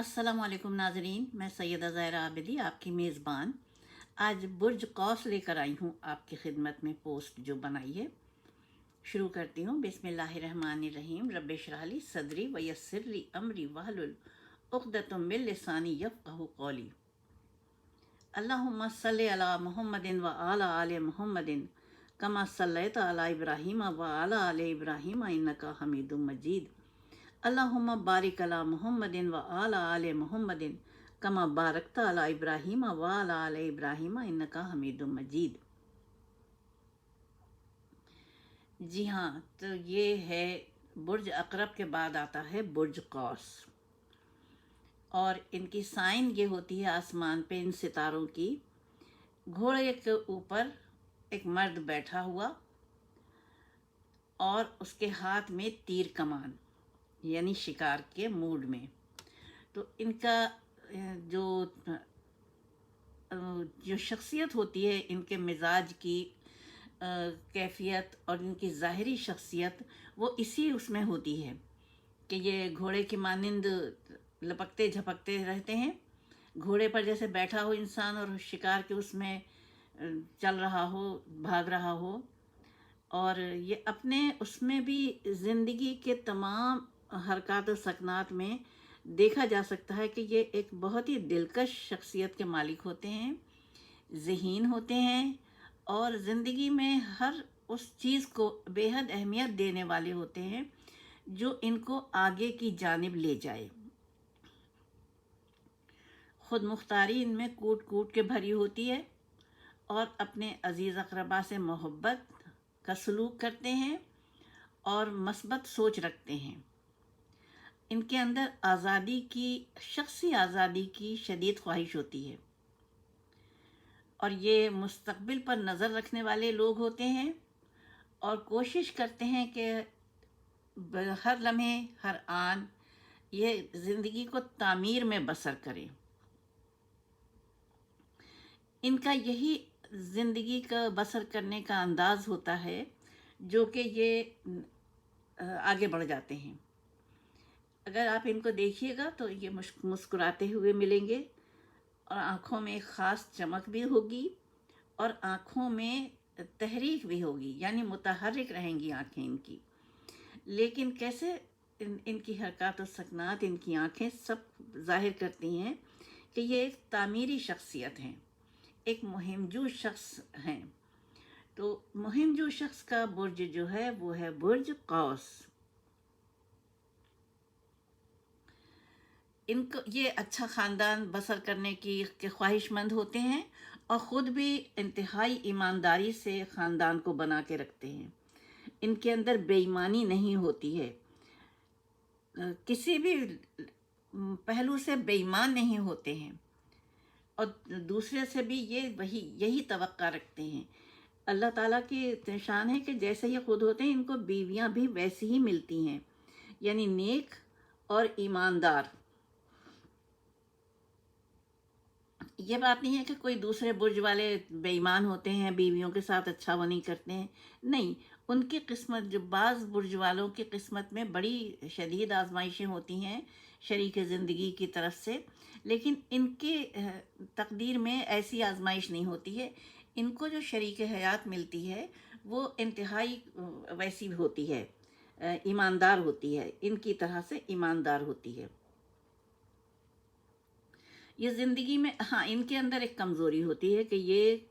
असलकुम नाजरीन, मैं सैयदा ज़ायरा आबिदी, आपकी मेज़बान। आज बुर्ज कौस लेकर आई हूँ आपकी खिदमत में पोस्ट जो बनाई है। शुरू करती हूँ। बिसमीम रब शराली सदरी वयसरली अमरी वाहलुल उक़दतुम लसानी यफ़क़हु कौली। अल्लाहुम्मा सल्लि अला मुहम्मदिन व आला आले मुहम्मदिन। कमा सल्लैत अला इब्राहीम व आला आले इब्राहीम इन्नका हमीदुम मजीद। अल्लाहुम्मा बारिक अला मुहम्मदिन व आला आले मुहम्मदिन कमा बारकता अला इब्राहीम व आला आले इब्राहीम इन्नका हमीदुम मजीद जी हाँ तो ये है बुर्ज अकरब के बाद आता है बुर्ज कौस और इनकी साइन ये होती है आसमान पे इन सितारों की घोड़े के ऊपर एक मर्द बैठा हुआ और उसके हाथ में तीर कमान यानी शिकार के मूड में। तो इनका जो जो शख्सियत होती है, इनके मिजाज की कैफियत और इनकी ज़ाहरी शख्सियत, वो इसी उसमें होती है कि ये घोड़े की मानंद लपकते झपकते रहते हैं। घोड़े पर जैसे बैठा हो इंसान और शिकार के उसमें चल रहा हो, भाग रहा हो, और ये अपने उसमें भी ज़िंदगी के तमाम हरकत सकनात में देखा जा सकता है कि ये एक बहुत ही दिलकश शख्सियत के मालिक होते हैं, जहीन होते हैं और ज़िंदगी में हर उस चीज़ को बेहद अहमियत देने वाले होते हैं जो इनको आगे की जानब ले जाए। ख़ुद मुख्तारी इनमें कूट कूट के भरी होती है और अपने अज़ीज़ अकरबा से मोहब्बत का सलूक करते हैं और मस्बत सोच रखते हैं। इनके अंदर आज़ादी की, शख्सी आज़ादी की शदीद ख्वाहिश होती है। और ये मुस्तबिल पर नज़र रखने वाले लोग होते हैं और कोशिश करते हैं कि हर लम्हे, हर आन ये ज़िंदगी को तामीर में बसर करें। इनका यही ज़िंदगी का बसर करने का अंदाज़ होता है जो कि ये आगे बढ़ जाते हैं। अगर आप इनको देखिएगा तो ये मुस्कुराते हुए मिलेंगे। और आँखों में ख़ास चमक भी होगी और आँखों में तहरीक भी होगी, यानी मुतहरक रहेंगी आँखें इनकी। लेकिन कैसे इन, इनकी हरकत और सकनात इनकी आँखें सब ज़ाहिर करती हैं कि ये एक तामीरी शख्सियत हैं, एक मुहिमजू शख्स हैं। तो मुहिमजू शख्स का बुर्ज जो है, वो है बुर्ज कौस। इनको ये अच्छा ख़ानदान बसर करने की, के ख्वाहिशमंद होते हैं और ख़ुद भी इंतहाई ईमानदारी से ख़ानदान को बना के रखते हैं। इनके अंदर बेईमानी नहीं होती है। किसी भी पहलू से बेईमान नहीं होते हैं। और दूसरे से भी ये वही, यही तवक्का रखते हैं। अल्लाह ताला की शान है कि जैसे ये खुद होते हैं, इनको बीवियाँ भी वैसी ही मिलती हैं। यानी नेक और ईमानदार। ये बात नहीं है कि कोई दूसरे बुर्ज वाले बेईमान होते हैं, बीवियों के साथ अच्छा वो नहीं करते हैं। नहीं, उनकी किस्मत, जो बाज़ बुर्ज वालों की किस्मत में बड़ी शदीद आजमाइशें होती हैं शरीक ज़िंदगी की तरफ़ से, लेकिन इनके तकदीर में ऐसी आजमाइश नहीं होती है। इनको जो शरीक हयात मिलती है, वो इंतहाई वैसी होती है ईमानदार होती है। इनकी तरह से ईमानदार होती है। ये ज़िंदगी में हाँ इनके अंदर एक कमज़ोरी होती है कि ये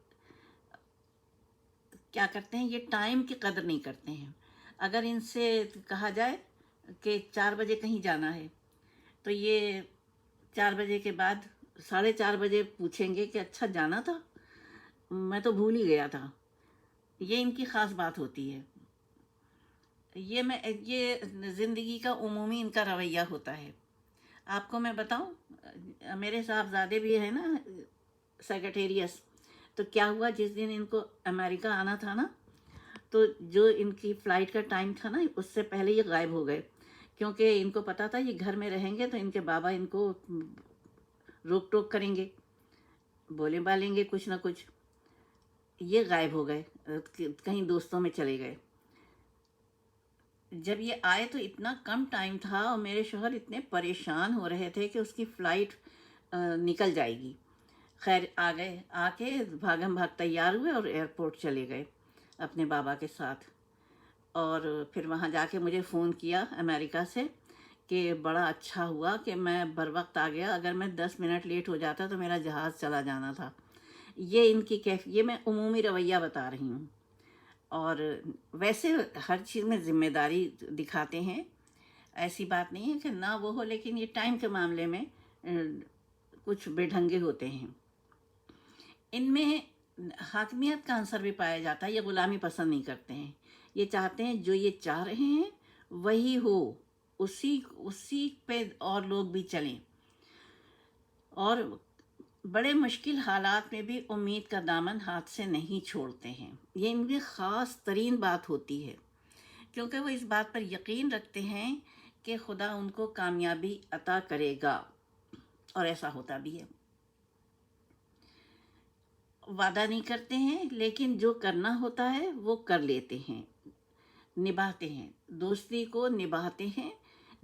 क्या करते हैं, ये टाइम की कदर नहीं करते हैं। अगर इनसे कहा जाए कि चार बजे कहीं जाना है तो ये चार बजे के बाद, साढ़े चार बजे पूछेंगे कि अच्छा जाना था? मैं तो भूल ही गया था। ये इनकी ख़ास बात होती है। ये मैं, ये ज़िंदगी का उमूमी इनका रवैया होता है। आपको मैं बताऊँ मेरे साहबजादे भी है ना सेक्रेटेरियस तो क्या हुआ, जिस दिन इनको अमेरिका आना था ना तो जो इनकी फ़्लाइट का टाइम था ना, उससे पहले ये गायब हो गए। क्योंकि इनको पता था, ये घर में रहेंगे तो इनके बाबा इनको रोक टोक करेंगे बोले बालेंगे कुछ ना कुछ। ये गायब हो गए कहीं दोस्तों में चले गए। जब ये आए तो इतना कम टाइम था और मेरे शोहर इतने परेशान हो रहे थे कि उसकी फ़्लाइट निकल जाएगी। खैर, आ गए, आके भागम भाग तैयार हुए और एयरपोर्ट चले गए अपने बाबा के साथ। और फिर वहाँ जाके मुझे फ़ोन किया अमेरिका से कि बड़ा अच्छा हुआ कि मैं बर वक्त आ गया। अगर मैं दस मिनट लेट हो जाता तो मेरा जहाज़ चला जाना था। ये इनकी कैफ, ये मैं उमूमी रवैया बता रही हूँ। और वैसे हर चीज़ में ज़िम्मेदारी दिखाते हैं, ऐसी बात नहीं है कि ना वो हो, लेकिन ये टाइम के मामले में कुछ बेढंगे होते हैं। इनमें हाकमियत का आंसर भी पाया जाता है, ये ग़ुलामी पसंद नहीं करते हैं। ये चाहते हैं जो ये चाह रहे हैं, वही हो, उसी उसी पे और लोग भी चलें। और बड़े मुश्किल हालात में भी उम्मीद का दामन हाथ से नहीं छोड़ते हैं। ये इनकी ख़ास तरीन बात होती है, क्योंकि वो इस बात पर यकीन रखते हैं कि खुदा उनको कामयाबी अता करेगा, और ऐसा होता भी है। वादा नहीं करते हैं, लेकिन जो करना होता है, वो कर लेते हैं, निभाते हैं। दोस्ती को निभाते हैं,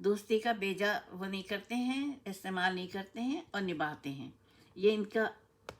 दोस्ती का बेजा वो नहीं करते हैं, इस्तेमाल नहीं करते हैं और निभाते हैं। ये इनका